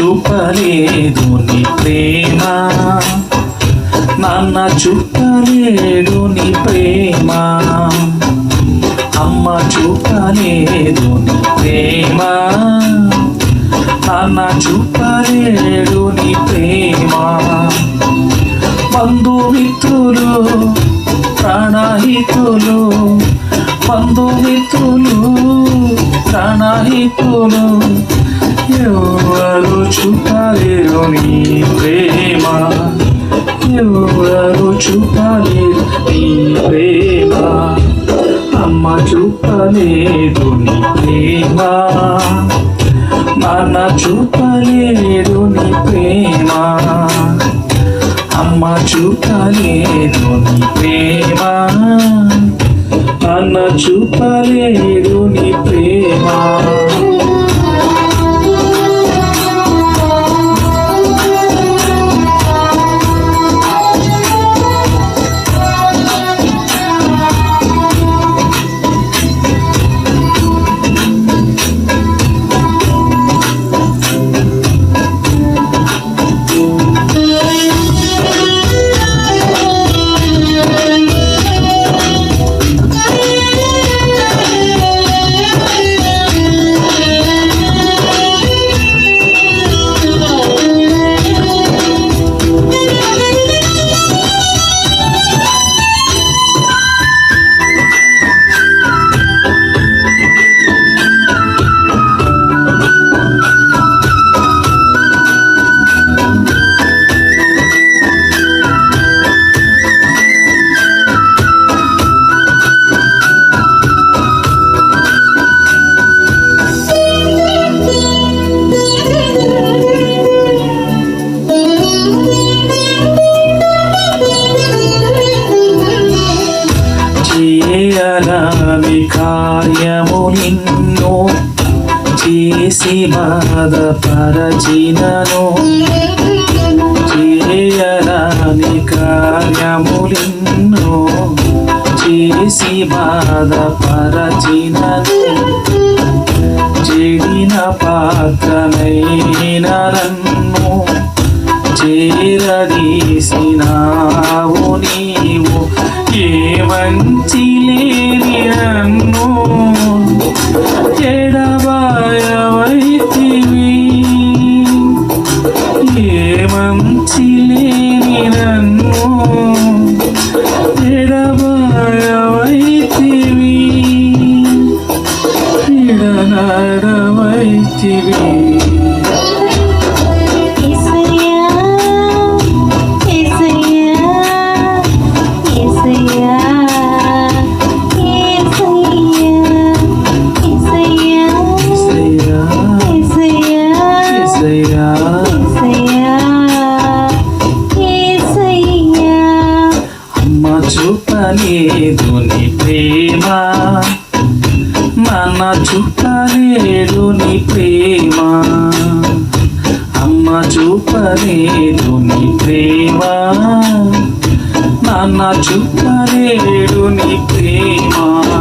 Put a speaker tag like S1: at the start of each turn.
S1: చూపలేదు నీ ప్రేమ. నాన్న చూపలేడు నీ ప్రేమ. అమ్మ చూపలేదు నీ ప్రేమ. నాన్న చూపలేడు నీ ప్రేమ. బంధుమిత్రులు ప్రాణహితులు బంధుమిత్రులు ప్రాణహితులు చూపలేరు నీ ప్రేమ. ఎవరు చూపలేరు నీ ప్రేమ. అమ్మ చూపలేదు నీ ప్రేమ. నాన్న చూపలేదు నీ ప్రేమ. అమ్మ చూపలేదు నీ ప్రేమ. నాన్న చూపలేదు నీ ప్రేమ. చేసి బాధపరచినను. చేయలని కార్యము నిన్ను చేసి బాధపరచినను. చెడిన పాత్రనైన నన్ను చేరదీసినావు నీవు. ఏ మంచి లేని నన్ను ఎడబాయవైతివి ఏ మంచి లేని నన్ను ఎడబాయవైతివి ఎడనాడవైతివి చూపలేదు నీ ప్రేమ. నాన్న చూపలేదు నీ ప్రేమ. అమ్మ చూపలేదు నీ ప్రేమ. నాన్న చూపలేడు నీ ప్రేమ.